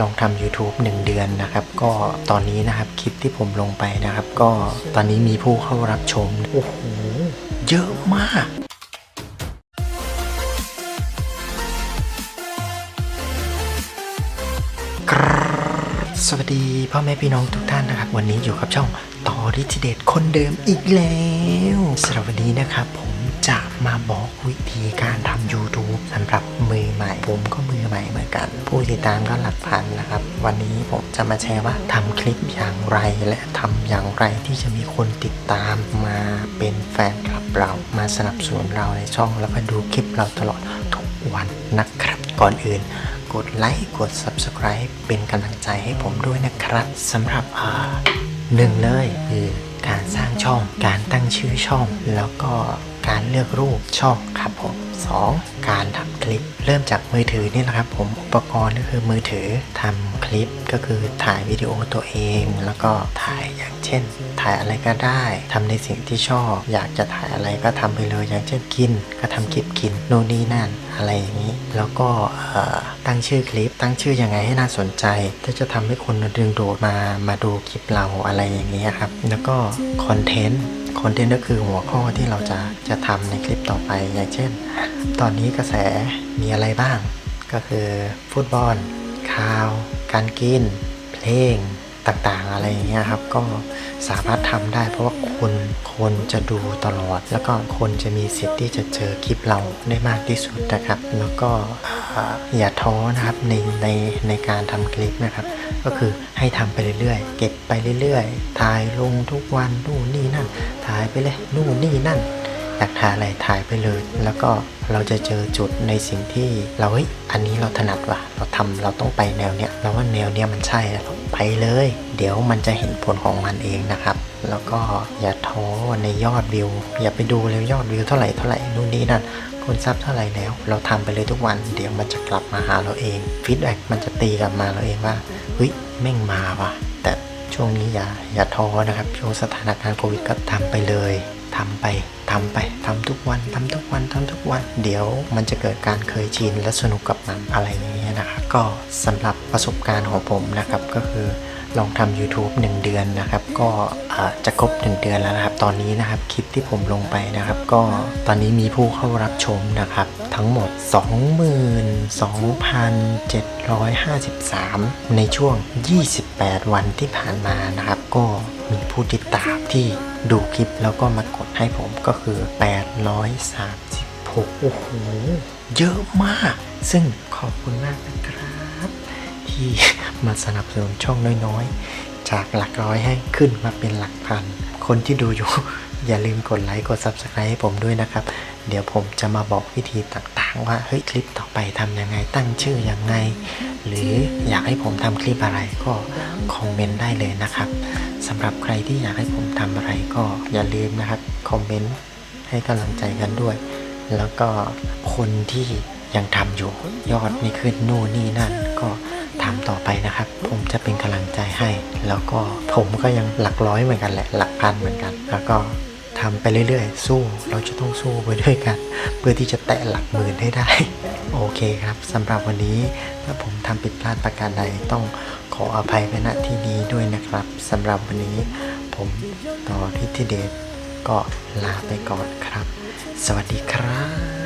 ลองทำ YouTube 1 เดือนนะครับ ก็ตอนนี้นะครับคลิปที่ผมลงไปนะครับ ก็ตอนนี้มีผู้เข้ารับชม โอ้โห เยอะมากสวัสดีพ่อแม่พี่น้องทุกท่านนะครับ วันนี้อยู่กับช่อง ต่อริทิเดตคนเดิมอีกแล้วสำหรับวันนี้นะครับผมจะมาบอกวิธีการทำ YouTube สำหรับมือใหม่ ผมก็มือใหม่เหมือนกัน ผู้ติดตามก็หลักพันนะครับ วันนี้ผมจะมาแชร์ว่าทำคลิปอย่างไรและทำอย่างไรที่จะมีคนติดตามมาเป็นแฟนคลับเรามาสนับสนุนเราในช่องแล้วก็ดูคลิปเราตลอดทุกวันนะครับก่อนอื่นกดไลค์กด Subscribe เป็นกำลังใจให้ผมด้วยนะครับสำหรับอ่า หนึ่งเลยคือการสร้างช่อง การตั้งชื่อช่อง แล้วก็ การเลือกรูปช่องครับผมสองการทำคลิป เริ่มจากมือถือนี่แหละครับผมอุปกรณ์ก็คือมือถือทำคลิปก็คือถ่ายวิดีโอตัวเอง แล้วก็ถ่ายอย่างเช่น ถ่ายอะไรก็ได้ทำในสิ่งที่ชอบ อยากจะถ่ายอะไรก็ทำไปเลยอย่างเช่นกิน ก็ทำคลิปกินโน่นนี่นั่นอะไรอย่างนี้ แล้วก็ตั้งชื่อคลิป ตั้งชื่อยังไงให้น่าสนใจที่จะทำให้คนดึงดูดมามาดูคลิปเราอะไรอย่างนี้ครับแล้วก็คอนเทนต์ คอนเทนต์ก็คือหัวข้อที่เราจะจะทำในคลิปต่อไปอย่างเช่น ตอนนี้กระแสมีอะไรบ้าง ก็คือฟุตบอลข่าว การกิน เพลง ต่างๆ อะไรอย่างเงี้ยครับ ก็สามารถทำได้ เพราะว่าคนคนจะดูตลอด แล้วก็คนจะมีสิทธิ์ที่จะเจอคลิปเราได้มากที่สุดนะครับ แล้วก็อย่าท้อนะครับในในในการทำคลิปนะครับ ก็คือให้ทำไปเรื่อยๆ เก็บไปเรื่อยๆ ถ่ายลงทุกวันนู่นนี่นั่น ถ่ายไปเลยนู่นนี่นั่น อยากถ่ายอะไรถ่ายไปเลย แล้วก็เราจะเจอจุดในสิ่งที่เราเฮ้ยอันนี้เราถนัดว่ะ เราทำเราต้องไปแนวเนี้ยเราว่าแนวเนี้ยมันใช่เราไปเลย เดี๋ยวมันจะเห็นผลของมันเองนะครับ แล้วก็อย่าท้อในยอดวิว อย่าไปดูเลยยอดวิวเท่าไหร่เท่าไหร่นู่นนี่นั่นคนซับเท่าไหร่แล้ว เราทำไปเลยทุกวัน เดี๋ยวมันจะกลับมาหาเราเองฟีดแบ็กมันจะตีกลับมาเราเองว่าเฮ้ยแม่งมาว่ะ แต่ช่วงนี้อย่าอย่าท้อนะครับช่วงสถานการณ์โควิดก็ทำไปเลยทำไป ทำไปทำทุกวันทำทุกวันทำทุกวัน เดี๋ยวมันจะเกิดการเคยชินและสนุกกับมันอะไรอย่างเงี้ยนะครับก็สำหรับประสบการณ์ของผมนะครับก็คือ ลองทำ YouTube 1 เดือนนะครับ ก็จะครบ 1 เดือนแล้วนะครับ ตอนนี้นะครับคลิปที่ผมลงไปนะครับ ก็ตอนนี้มีผู้เข้ารับชมนะครับ ทั้งหมด 22,753 ในช่วง 28 วันที่ผ่านมานะครับ ก็มีผู้ติดตามที่ดูคลิปแล้วก็มากดให้ผมก็คือ 836 โอ้โห เยอะมาก ซึ่งขอบคุณมากนะครับ ที่มาสนับสนุนช่องน้อยๆ จากหลักร้อยให้ขึ้นมาเป็นหลักพัน คนที่ดูอยู่ อย่าลืมกดไลค์กด Subscribe ให้ผมด้วยนะครับ เดี๋ยวผมจะมาบอกวิธีต่างๆ ว่าเฮ้ยคลิปต่อไปทำยังไงตั้งชื่อยังไง หรืออยากให้ผมทำคลิปอะไรก็คอมเมนต์ได้เลยนะครับสำหรับใครที่อยากให้ผมทำอะไรก็อย่าลืมนะครับคอมเมนต์ให้กำลังใจกันด้วย แล้วก็คนที่ยังทำอยู่ยอดไม่ขึ้นนู่นนี่นั่นก็ ทำต่อไปนะครับ ผมจะเป็นกำลังใจให้ แล้วก็ผมก็ยังหลักร้อยเหมือนกันแหละ หลักพันเหมือนกัน แล้วก็ทำไปเรื่อยๆ สู้เราจะต้องสู้ไปด้วยกัน เพื่อที่จะแตะหลักหมื่นให้ได้ โอเคครับสำหรับวันนี้ถ้าผมทำผิดพลาดประการใดต้องขออภัยไปณที่นี้ด้วยนะครับสำหรับวันนี้ผมต่อทิติเดชก็ลาไปก่อนครับ สวัสดีครับ